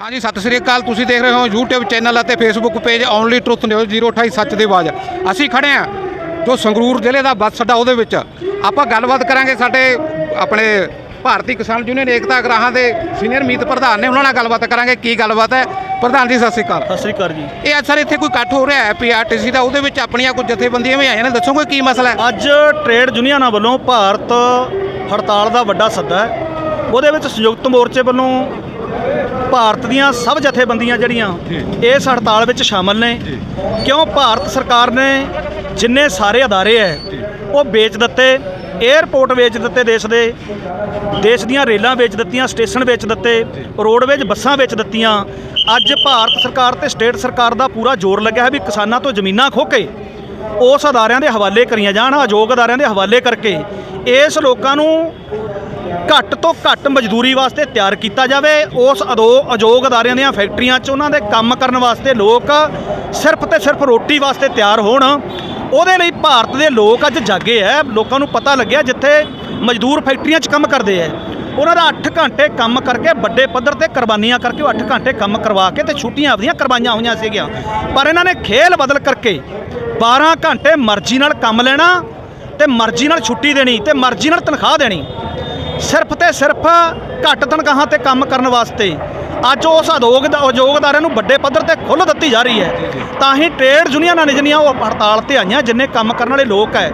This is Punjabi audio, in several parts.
ਹਾਂਜੀ ਸਤਿ ਸ੍ਰੀ ਅਕਾਲ। ਤੁਸੀਂ ਦੇਖ ਰਹੇ ਹੋ YouTube ਚੈਨਲ ਅਤੇ Facebook page only truth news 028 ਸੱਚ ਦੀ ਆਵਾਜ਼। ਅਸੀਂ ਖੜੇ ਆ ਜੋ ਸੰਗਰੂਰ ਜ਼ਿਲ੍ਹੇ ਦਾ ਬੱਸ ਅੱਡਾ ਉਹਦੇ ਵਿੱਚ। ਆਪਾਂ ਗੱਲਬਾਤ ਕਰਾਂਗੇ ਸਾਡੇ ਆਪਣੇ ਭਾਰਤੀ ਕਿਸਾਨ ਯੂਨੀਅਨ ਏਕਤਾ ਗਰਾਹਾਂ ਦੇ ਸੀਨੀਅਰ ਮੀਤ ਪ੍ਰਧਾਨ ਨੇ ਉਹਨਾਂ ਨਾਲ ਗੱਲਬਾਤ ਕਰਾਂਗੇ ਕੀ ਗੱਲਬਾਤ ਹੈ। ਪ੍ਰਧਾਨ ਜੀ ਸਤਿ ਸ੍ਰੀ ਅਕਾਲ। ਸਤਿ ਸ੍ਰੀ ਅਕਾਲ ਜੀ। ਇਹ ਅੱਜ ਸਰ ਇੱਥੇ ਕੋਈ ਇਕੱਠ ਹੋ ਰਿਹਾ ਹੈ ਪੀਆਰਟੀਸੀ ਦਾ ਉਹਦੇ ਵਿੱਚ ਆਪਣੀਆਂ ਕੁਝ ਜਥੇਬੰਦੀਆਂ ਵੀ ਆਈਆਂ ਨੇ ਦੱਸੋਗੇ ਕੀ ਮਸਲਾ ਹੈ? ਅੱਜ ਟ੍ਰੇਡ ਯੂਨੀਅਨਾਂ ਵੱਲੋਂ ਭਾਰਤ ਹੜਤਾਲ ਦਾ ਵੱਡਾ ਸੱਦਾ ਹੈ। ਉਹਦੇ ਵਿੱਚ ਸੰਯੁਕਤ ਮੋਰਚੇ ਵੱਲੋਂ ਭਾਰਤ ਦੀਆਂ ਸਭ ਜਥੇਬੰਦੀਆਂ ਜਿਹੜੀਆਂ ਇਸ ਹੜਤਾਲ ਵਿੱਚ ਸ਼ਾਮਲ ਨੇ। ਕਿਉਂ ਭਾਰਤ ਸਰਕਾਰ ਨੇ ਜਿੰਨੇ ਸਾਰੇ ਅਦਾਰੇ ਹੈ ਉਹ ਵੇਚ ਦਿੱਤੇ 에ਅਰਪੋਰਟ ਵੇਚ ਦਿੱਤੇ ਦੇਸ਼ ਦੇ ਦੇਸ਼ ਦੀਆਂ ਰੇਲਾਂ ਵੇਚ ਦਿੱਤੀਆਂ ਸਟੇਸ਼ਨ ਵੇਚ ਦਿੱਤੇ ਰੋਡਵੇਜ ਬੱਸਾਂ ਵੇਚ ਦਿੱਤੀਆਂ। ਅੱਜ ਭਾਰਤ ਸਰਕਾਰ ਤੇ ਸਟੇਟ ਸਰਕਾਰ ਦਾ ਪੂਰਾ ਜ਼ੋਰ ਲੱਗਿਆ ਹੈ ਵੀ ਕਿਸਾਨਾਂ ਤੋਂ ਜ਼ਮੀਨਾਂ ਖੋਹ ਕੇ ਉਸ ਅਦਾਰਿਆਂ ਦੇ ਹਵਾਲੇ ਕਰੀਆਂ ਜਾਣ ਅਯੋਗ ਅਦਾਰਿਆਂ ਦੇ ਹਵਾਲੇ ਕਰਕੇ। ਇਸ ਲੋਕਾਂ ਨੂੰ ਘੱਟ ਤੋਂ ਘੱਟ ਮਜ਼ਦੂਰੀ ਵਾਸਤੇ ਤਿਆਰ ਕੀਤਾ ਜਾਵੇ। ਉਸ ਅਦੋ ਅਯੋਗ ਅਦਾਰਿਆਂ ਦੀਆਂ ਫੈਕਟਰੀਆਂ 'ਚ ਉਹਨਾਂ ਦੇ ਕੰਮ ਕਰਨ ਵਾਸਤੇ ਲੋਕ ਸਿਰਫ ਤੇ ਸਿਰਫ ਰੋਟੀ ਵਾਸਤੇ ਤਿਆਰ ਹੋਣ। ਉਹਦੇ ਲਈ ਭਾਰਤ ਦੇ ਲੋਕ ਅੱਜ ਜਾਗੇ ਐ। ਲੋਕਾਂ ਨੂੰ ਪਤਾ ਲੱਗਿਆ ਜਿੱਥੇ ਮਜ਼ਦੂਰ ਫੈਕਟਰੀਆਂ 'ਚ ਕੰਮ ਕਰਦੇ ਐ। ਉਹਨਾਂ ਦਾ 8 ਘੰਟੇ ਕੰਮ ਕਰਕੇ ਵੱਡੇ ਪੱਧਰ ਤੇ ਕੁਰਬਾਨੀਆਂ ਕਰਕੇ ਉਹ 8 ਘੰਟੇ ਕੰਮ ਕਰਵਾ ਕੇ ਤੇ ਛੁੱਟੀਆਂ ਆਪਦੀਆਂ ਕਰਵਾਈਆਂ ਹੋਈਆਂ ਸੀਗੀਆਂ। ਪਰ ਇਹਨਾਂ ਨੇ ਖੇਲ ਬਦਲ ਕਰਕੇ 12 ਘੰਟੇ ਮਰਜ਼ੀ ਨਾਲ ਕੰਮ ਲੈਣਾ ਤੇ ਮਰਜ਼ੀ ਨਾਲ ਛੁੱਟੀ ਦੇਣੀ ਤੇ ਮਰਜ਼ੀ ਨਾਲ ਤਨਖਾਹ ਦੇਣੀ। ਸਿਰਫ ਤੇ ਸਿਰਫ ਘੱਟ ਤਨਖਾਹਾਂ ਤੇ ਕੰਮ ਕਰਨ ਵਾਸਤੇ ਅੱਜ ਉਸ ਉਦਯੋਗ ਦਾ ਉਦਯੋਗਦਾਰਾਂ ਨੂੰ ਵੱਡੇ ਪੱਧਰ ਤੇ ਖੁੱਲ੍ਹ ਦਿੱਤੀ ਜਾ ਰਹੀ ਹੈ। ਤਾਂ ਹੀ ਟ੍ਰੇਡ ਯੂਨੀਅਨਾਂ ਨੇ ਜਿਹੜੀਆਂ ਉਹ ਹੜਤਾਲ ਤੇ ਆਈਆਂ, ਜਿੰਨੇ ਕੰਮ ਕਰਨ ਵਾਲੇ ਲੋਕ ਹੈ,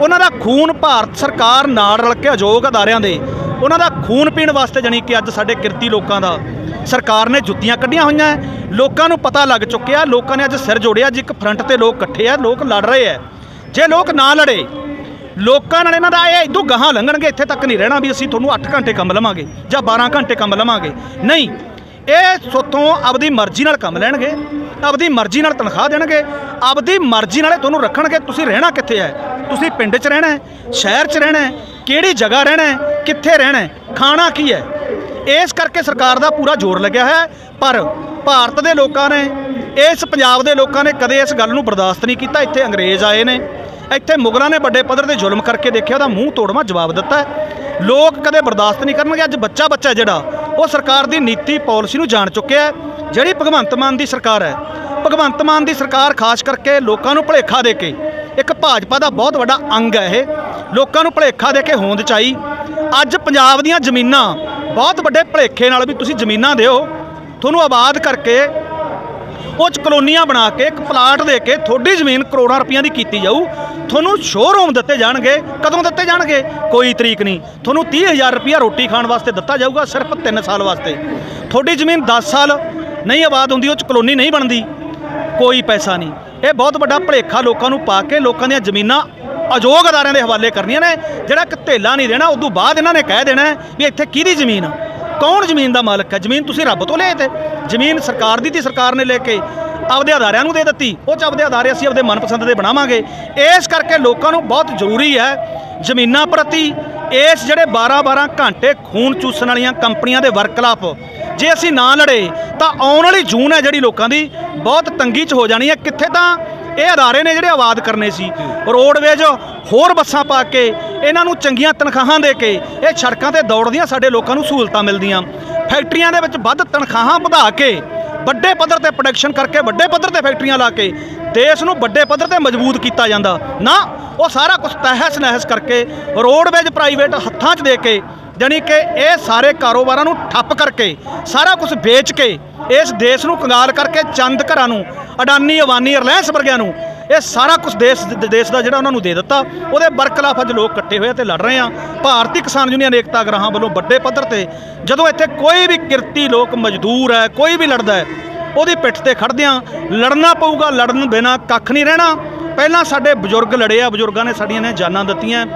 ਉਹਨਾਂ ਦਾ ਖੂਨ ਭਾਰਤ ਸਰਕਾਰ ਨਾਲ ਰਲ ਕੇ ਉਦਯੋਗ ਅਦਾਰਿਆਂ ਦੇ, ਉਹਨਾਂ ਦਾ ਖੂਨ ਪੀਣ ਵਾਸਤੇ ਜਾਣੀ ਕਿ ਅੱਜ ਸਾਡੇ ਕਿਰਤੀ ਲੋਕਾਂ ਦਾ ਸਰਕਾਰ ਨੇ ਜੁੱਤੀਆਂ ਕੱਢੀਆਂ ਹੋਈਆਂ ਲੋਕਾਂ ਨੂੰ ਪਤਾ ਲੱਗ ਚੁੱਕਿਆ, ਲੋਕਾਂ ਨੇ ਅੱਜ ਸਿਰ ਜੋੜਿਆ, ਅੱਜ ਇੱਕ ਫਰੰਟ ਤੇ ਲੋਕ ਇਕੱਠੇ ਆ, ਲੋਕ ਲੜ ਰਹੇ ਆ ਜੇ ਲੋਕ ਨਾ ਲੜੇ ਲੋਕਾਂ ਨਾਲ ਇਹਨਾਂ ਦਾ ਇਹ ਇਦੋਂ ਗਾਹਾਂ ਲੰਘਣਗੇ, ਇੱਥੇ ਤੱਕ ਨਹੀਂ ਰਹਿਣਾ ਵੀ ਅਸੀਂ, ਤੁਹਾਨੂੰ 8 ਘੰਟੇ ਕੰਮ ਲਵਾਂਗੇ ਜਾਂ 12 ਘੰਟੇ ਕੰਮ ਲਵਾਂਗੇ। ਨਹੀਂ, ਇਹ ਸੋਤੋਂ ਆਪਦੀ ਮਰਜ਼ੀ ਨਾਲ ਕੰਮ ਲੈਣਗੇ, ਆਪਦੀ ਮਰਜ਼ੀ ਨਾਲ ਤਨਖਾਹ ਦੇਣਗੇ, ਆਪਦੀ ਮਰਜ਼ੀ ਨਾਲੇ ਤੁਹਾਨੂੰ ਰੱਖਣਗੇ, ਤੁਸੀਂ ਰਹਿਣਾ ਕਿੱਥੇ ਹੈ? ਤੁਸੀਂ ਪਿੰਡ 'ਚ ਰਹਿਣਾ ਹੈ, ਸ਼ਹਿਰ 'ਚ ਰਹਿਣਾ ਹੈ, ਕਿਹੜੀ ਜਗ੍ਹਾ ਰਹਿਣਾ ਹੈ, ਕਿੱਥੇ ਰਹਿਣਾ ਹੈ, ਖਾਣਾ ਕੀ ਹੈ? ਇਸ ਕਰਕੇ ਸਰਕਾਰ ਦਾ ਪੂਰਾ ਜ਼ੋਰ ਲੱਗਿਆ ਹੈ, ਪਰ ਭਾਰਤ ਦੇ ਲੋਕਾਂ ਨੇ, ਇਸ ਪੰਜਾਬ ਦੇ ਲੋਕਾਂ ਨੇ ਕਦੇ ਇਸ ਗੱਲ ਨੂੰ ਬਰਦਾਸ਼ਤ ਨਹੀਂ ਕੀਤਾ, ਇੱਥੇ ਅੰਗਰੇਜ਼ ਆਏ ਨੇ ਇੱਥੇ ਮੁਗਲਾਂ ਨੇ ਵੱਡੇ ਪੱਧਰ ਤੇ ਜ਼ੁਲਮ ਕਰਕੇ ਦੇਖਿਆ, ਉਹਦਾ ਮੂੰਹ ਤੋੜਵਾ ਜਵਾਬ ਦਿੱਤਾ ਲੋਕ ਕਦੇ ਬਰਦਾਸ਼ਤ ਨਹੀਂ ਕਰਨਗੇ, ਅੱਜ ਬੱਚਾ ਬੱਚਾ ਜਿਹੜਾ, ਉਹ ਸਰਕਾਰ ਦੀ ਨੀਤੀ ਪਾਲਿਸੀ ਨੂੰ ਜਾਣ ਚੁੱਕਿਆ ਜਿਹੜੀ ਭਗਵੰਤ ਮਾਨ ਦੀ ਸਰਕਾਰ ਹੈ। ਭਗਵੰਤ ਮਾਨ ਦੀ ਸਰਕਾਰ ਖਾਸ ਕਰਕੇ ਲੋਕਾਂ ਨੂੰ ਭਲੇਖਾ ਦੇ ਕੇ, ਇੱਕ ਭਾਜਪਾ ਦਾ ਬਹੁਤ ਵੱਡਾ ਅੰਗ ਹੈ ਇਹ, ਲੋਕਾਂ ਨੂੰ ਭਲੇਖਾ ਦੇ ਕੇ ਹੋਂਦ ਚਾਈ। ਅੱਜ ਪੰਜਾਬ ਦੀਆਂ ਜ਼ਮੀਨਾਂ ਬਹੁਤ ਵੱਡੇ ਭਲੇਖੇ ਨਾਲ ਵੀ ਤੁਸੀਂ ਜ਼ਮੀਨਾਂ ਦਿਓ, ਤੁਹਾਨੂੰ ਆਬਾਦ ਕਰਕੇ ਉਹ 'ਚ ਕਲੋਨੀਆਂ ਬਣਾ ਕੇ, ਇੱਕ ਪਲਾਟ ਦੇ ਕੇ ਤੁਹਾਡੀ ਜ਼ਮੀਨ ਕਰੋੜਾਂ ਰੁਪਈਆਂ ਦੀ ਕੀਤੀ ਜਾਊ। ਤੁਹਾਨੂੰ ਸ਼ੋਰੂਮ ਦਿੱਤੇ ਜਾਣਗੇ। ਕਦੋਂ ਦਿੱਤੇ ਜਾਣਗੇ? ਕੋਈ ਤਰੀਕ ਨਹੀਂ। ਤੁਹਾਨੂੰ 30000 ਰੁਪਈਆ ਰੋਟੀ ਖਾਣ ਵਾਸਤੇ ਦਿੱਤਾ ਜਾਊਗਾ, ਸਿਰਫ 3 ਸਾਲ ਵਾਸਤੇ। ਤੁਹਾਡੀ ਜ਼ਮੀਨ 10 ਸਾਲ ਨਹੀਂ ਆਬਾਦ ਹੁੰਦੀ, ਉਹ 'ਚ ਕਲੋਨੀ ਨਹੀਂ ਬਣਦੀ। ਕੋਈ ਪੈਸਾ ਨਹੀਂ। ਇਹ ਬਹੁਤ ਵੱਡਾ ਭਲੇਖਾ ਲੋਕਾਂ ਨੂੰ ਪਾ ਕੇ ਲੋਕਾਂ ਦੀਆਂ ਜ਼ਮੀਨਾਂ ਅਯੋਗ ਅਦਾਰਿਆਂ ਦੇ ਹਵਾਲੇ ਕਰਨੀਆਂ ਨੇ, ਜਿਹੜਾ ਇੱਕ ਧੇਲਾ ਨਹੀਂ ਦੇਣਾ, ਉਦੋਂ ਬਾਅਦ ਇਹਨਾਂ ਨੇ ਕਹਿ ਦੇਣਾ ਵੀ ਇੱਥੇ ਕਿਹਦੀ ਜ਼ਮੀਨ ਆ? ਕੌਣ ਜ਼ਮੀਨ ਦਾ ਮਾਲਕ ਹੈ? ਜ਼ਮੀਨ ਤੁਸੀਂ ਰੱਬ ਤੋਂ ਲਏ ਤੇ। ਜ਼ਮੀਨ ਸਰਕਾਰ ਦੀ ਤੀ ਸਰਕਾਰ ਨੇ ਲੈ ਕੇ ਆਪਦੇ ਅਦਾਰਿਆਂ ਨੂੰ ਦੇ ਦਿੱਤੀ। ਉਹ ਚ ਆਪਦੇ ਅਦਾਰੇ ਅਸੀਂ ਆਪਦੇ ਮਨਪਸੰਦ ਦੇ ਬਣਾਵਾਂਗੇ। ਇਸ ਕਰਕੇ ਲੋਕਾਂ ਨੂੰ ਬਹੁਤ ਜ਼ਰੂਰੀ ਹੈ ਜ਼ਮੀਨਾਂ ਪ੍ਰਤੀ ਇਸ ਜਿਹੜੇ 12-12 ਘੰਟੇ ਖੂਨ ਚੂਸਣ ਵਾਲੀਆਂ ਕੰਪਨੀਆਂ ਦੇ ਵਰਕਲਾਪ। ਜੇ ਅਸੀਂ ਨਾ ਲੜੇ ਤਾਂ ਆਉਣ ਵਾਲੀ ਜੂਨ ਹੈ ਜਿਹੜੀ ਲੋਕਾਂ ਦੀ। ਬਹੁਤ ਤੰਗੀ 'ਚ ਹੋ ਜਾਣੀ ਹੈ। ਕਿੱਥੇ ਤਾਂ ਇਹ ਅਦਾਰੇ ਨੇ ਜਿਹੜੇ ਆਬਾਦ ਕਰਨੇ ਸੀ। ਰੋਡਵੇਜ ਹੋਰ ਬੱਸਾਂ ਪਾ ਕੇ ਇਹਨਾਂ ਨੂੰ ਚੰਗੀਆਂ ਤਨਖਾਹਾਂ ਦੇ ਕੇ ਇਹ ਸੜਕਾਂ ਤੇ ਦੌੜਦੀਆਂ ਸਾਡੇ ਲੋਕਾਂ ਨੂੰ ਸਹੂਲਤਾਂ ਮਿਲਦੀਆਂ। ਫੈਕਟਰੀਆਂ ਦੇ ਵਿੱਚ ਵੱਧ ਤਨਖਾਹਾਂ ਵਧਾ ਕੇ, ਵੱਡੇ ਪੱਧਰ ਤੇ ਪ੍ਰੋਡਕਸ਼ਨ ਕਰਕੇ, ਵੱਡੇ ਪੱਧਰ ਤੇ ਫੈਕਟਰੀਆਂ ਲਾ ਕੇ ਦੇਸ਼ ਨੂੰ ਵੱਡੇ ਪੱਧਰ ਤੇ ਮਜ਼ਬੂਤ ਕੀਤਾ ਜਾਂਦਾ। ਨਾ, ਉਹ ਸਾਰਾ ਕੁਝ ਤਹਿਸ ਨਹਿਸ ਕਰਕੇ ਰੋਡਵੇਜ ਪ੍ਰਾਈਵੇਟ ਹੱਥਾਂ 'ਚ ਦੇ ਕੇ, ਜਾਣੀ ਕਿ ਇਹ ਸਾਰੇ ਕਾਰੋਬਾਰਾਂ ਨੂੰ ਠੱਪ ਕਰਕੇ, ਸਾਰਾ ਕੁਝ ਵੇਚ ਕੇ, ਇਸ ਦੇਸ਼ ਨੂੰ ਕੰਗਾਲ ਕਰਕੇ ਚੰਦ ਘਰਾਂ ਨੂੰ ਅਡਾਨੀ ਅਵਾਨੀ ਰਿਲਾਇੰਸ ਵਰਗਿਆਂ ਨੂੰ ਇਹ ਸਾਰਾ ਕੁਝ ਦੇਸ਼ ਦੇਸ਼ ਦਾ ਜਿਹੜਾ ਉਹਨਾਂ ਨੂੰ ਦੇ ਦਿੱਤਾ। ਉਹਦੇ ਬਰਖਲਾਫ ਅੱਜ ਲੋਕ ਇਕੱਠੇ ਹੋਏ ਤੇ ਲੜ ਰਹੇ ਆ। ਭਾਰਤੀ ਕਿਸਾਨ ਯੂਨੀਅਨ ਏਕਤਾ ਗਰਾਹਾਂ ਵੱਲੋਂ ਵੱਡੇ ਪੱਧਰ ਤੇ ਜਦੋਂ ਇੱਥੇ ਕੋਈ ਵੀ ਕਿਰਤੀ ਲੋਕ ਮਜ਼ਦੂਰ ਹੈ, ਕੋਈ ਵੀ ਲੜਦਾ ਹੈ, ਉਹਦੀ ਪਿੱਠ ਤੇ ਖੜਦਿਆਂ ਲੜਨਾ ਪਊਗਾ, ਲੜਨ ਬਿਨਾ ਕੱਖ ਨਹੀਂ ਰਹਿਣਾ। ਪਹਿਲਾਂ ਸਾਡੇ ਬਜ਼ੁਰਗ ਲੜੇ ਆ, ਬਜ਼ੁਰਗਾਂ ਨੇ ਸਾਡੀਆਂ ਨੇ ਜਾਨਾਂ ਦਿੱਤੀਆਂ।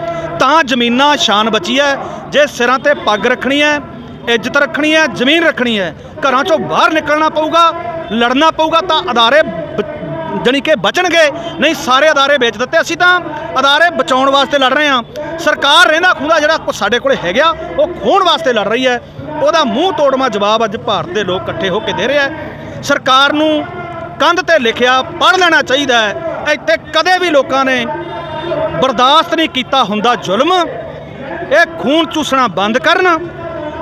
ਤਾਂ ਜ਼ਮੀਨਾਂ ਸ਼ਾਨ ਬਚੀ ਹੈ। ਜੇ ਸਿਰਾਂ ਤੇ ਪੱਗ ਰੱਖਣੀ ਹੈ, ਇੱਜ਼ਤ ਰੱਖਣੀ ਹੈ, ਜ਼ਮੀਨ ਰੱਖਣੀ ਹੈ, ਘਰਾਂ ਚੋਂ ਬਾਹਰ ਨਿਕਲਣਾ ਪਊਗਾ, ਲੜਨਾ ਪਊਗਾ ਤਾਂ ਅਦਾਰੇ ਬ- ਜਾਣੀ ਕਿ ਬਚਣਗੇ, ਨਹੀਂ ਸਾਰੇ ਅਦਾਰੇ ਵੇਚ ਦਿੱਤੇ। ਅਸੀਂ ਤਾਂ ਅਦਾਰੇ ਬਚਾਉਣ ਵਾਸਤੇ ਲੜ ਰਹੇ ਹਾਂ। ਸਰਕਾਰ ਰਹਿੰਦਾ ਖੁੰਦਾ ਜਿਹੜਾ ਕੁਛ ਸਾਡੇ ਕੋਲੇ ਹੈਗਾ, ਉਹ ਖੋਣ ਵਾਸਤੇ ਲੜ ਰਹੀ ਹੈ। ਉਹਦਾ ਮੂੰਹ ਤੋੜਵਾ ਜਵਾਬ ਅੱਜ ਭਾਰਤ ਦੇ ਲੋਕ ਇਕੱਠੇ ਹੋ ਕੇ ਦੇ ਰਿਹਾ ਸਰਕਾਰ ਨੂੰ ਕੰਧ ਤੇ ਲਿਖਿਆ ਪੜ੍ਹ ਲੈਣਾ ਚਾਹੀਦਾ ਹੈ। ਇੱਥੇ ਕਦੇ ਵੀ ਲੋਕਾਂ ਨੇ ਬਰਦਾਸ਼ਤ ਨਹੀਂ ਕੀਤਾ ਹੁੰਦਾ ਜ਼ੁਲਮ। ਇਹ ਖੂਨ ਚੂਸਣਾ ਬੰਦ ਕਰਨ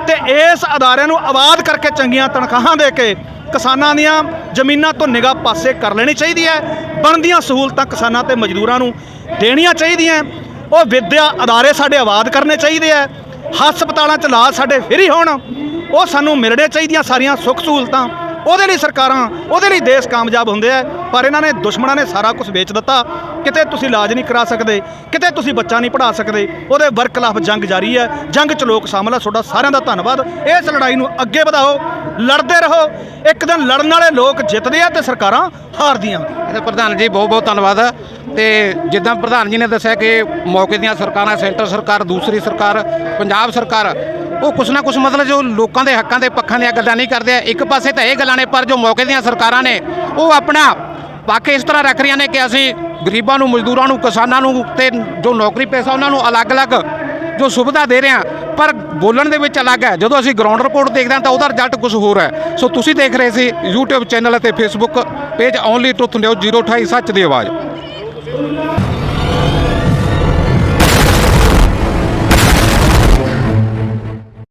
ਤੇ ਇਸ ਅਦਾਰਿਆਂ ਨੂੰ ਆਬਾਦ ਕਰਕੇ ਚੰਗੀਆਂ ਤਨਖਾਹਾਂ ਦੇ ਕੇ ਕਿਸਾਨਾਂ ਦੀਆਂ ਜ਼ਮੀਨਾਂ ਤੋਂ ਨਿਗਾਹ ਪਾਸੇ ਕਰ ਲੈਣੀ ਚਾਹੀਦੀ ਹੈ। ਬਣਦੀਆਂ ਸਹੂਲਤਾਂ ਕਿਸਾਨਾਂ ਤੇ ਮਜ਼ਦੂਰਾਂ ਨੂੰ ਦੇਣੀਆਂ ਚਾਹੀਦੀਆਂ ਉਹ ਵਿਦਿਆ ਅਦਾਰੇ ਸਾਡੇ ਆਬਾਦ ਕਰਨੇ ਚਾਹੀਦੇ ਆ ਹਸਪਤਾਲਾਂ 'ਚ ਇਲਾਜ ਸਾਡੇ ਫਰੀ ਹੋਣ। ਉਹ ਸਾਨੂੰ ਮਿਲਣੇ ਚਾਹੀਦੀਆਂ ਸਾਰੀਆਂ ਸੁੱਖ ਸਹੂਲਤਾਂ। ਉਹਦੇ ਲਈ ਸਰਕਾਰਾਂ, ਉਹਦੇ ਲਈ ਦੇਸ਼ ਕਾਮਯਾਬ ਹੁੰਦੇ ਆ ਪਰ ਇਹਨਾਂ ਨੇ ਦੁਸ਼ਮਣਾਂ ਨੇ ਸਾਰਾ ਕੁਝ ਵੇਚ ਦਿੱਤਾ। ਕਿਤੇ ਤੁਸੀਂ ਇਲਾਜ ਨਹੀਂ ਕਰਾ ਸਕਦੇ, ਕਿਤੇ ਤੁਸੀਂ ਬੱਚਾ ਨਹੀਂ ਪੜ੍ਹਾ ਸਕਦੇ। ਉਹਦੇ ਵਰਕ ਖਿਲਾਫ ਜੰਗ ਜਾਰੀ ਹੈ। ਜੰਗ 'ਚ ਲੋਕ ਸ਼ਾਮਲ ਆ ਤੁਹਾਡਾ ਸਾਰਿਆਂ ਦਾ ਧੰਨਵਾਦ। ਇਸ ਲੜਾਈ ਨੂੰ ਅੱਗੇ ਵਧਾਓ। ਲੜਦੇ ਰਹੋ। ਇੱਕ ਦਿਨ ਲੜਨ ਵਾਲੇ ਲੋਕ ਜਿੱਤਦੇ ਆ ਤੇ ਸਰਕਾਰਾਂ ਹਾਰਦੀਆਂ। ਇਹਦੇ ਪ੍ਰਧਾਨ ਜੀ, ਬਹੁਤ ਬਹੁਤ ਧੰਨਵਾਦ। ਤੇ ਜਿੱਦਾਂ ਪ੍ਰਧਾਨ ਜੀ ਨੇ ਦੱਸਿਆ ਕਿ ਮੌਕੇ ਦੀਆਂ ਸਰਕਾਰਾਂ, ਸੈਂਟਰ ਸਰਕਾਰ, ਦੂਸਰੀ ਸਰਕਾਰ, ਪੰਜਾਬ ਸਰਕਾਰ, ਉਹ ਕੁਛ ਨਾ ਕੁਛ ਮਤਲਬ ਜੋ ਲੋਕਾਂ ਦੇ ਹੱਕਾਂ ਦੇ ਪੱਖਾਂ ਦੀਆਂ ਗੱਲਾਂ ਨਹੀਂ ਕਰਦੇ ਇੱਕ ਪਾਸੇ ਤਾਂ ਇਹ ਗੱਲਾਂ ਨੇ, ਪਰ ਜੋ ਮੌਕੇ ਦੀਆਂ ਸਰਕਾਰਾਂ ਨੇ, ਉਹ ਆਪਣਾ ਪੱਖ ਇਸ ਤਰ੍ਹਾਂ ਰੱਖ ਰਹੀਆਂ ਨੇ ਕਿ ਅਸੀਂ ਗਰੀਬਾਂ ਨੂੰ, ਮਜ਼ਦੂਰਾਂ ਨੂੰ, ਕਿਸਾਨਾਂ ਨੂੰ ਤੇ ਜੋ ਨੌਕਰੀ ਪੈਸਾ ਉਹਨਾਂ ਨੂੰ ਅਲੱਗ-ਅਲੱਗ ਜੋ ਸੁਵਿਧਾ ਦੇ ਰਹੇ ਹਾਂ ਪਰ ਬੋਲਣ ਦੇ ਵਿੱਚ ਅਲੱਗ ਹੈ। ਜਦੋਂ ਅਸੀਂ ਗਰਾਊਂਡ ਰਿਪੋਰਟ ਦੇਖਦੇ ਹਾਂ ਤਾਂ ਉਹਦਾ ਰਿਜ਼ਲਟ ਕੁਝ ਹੋਰ ਹੈ। ਸੋ ਤੁਸੀਂ ਦੇਖ ਰਹੇ ਸੀ YouTube ਚੈਨਲ ਅਤੇ Facebook page only truth news 028 ਸੱਚ ਦੀ ਆਵਾਜ਼।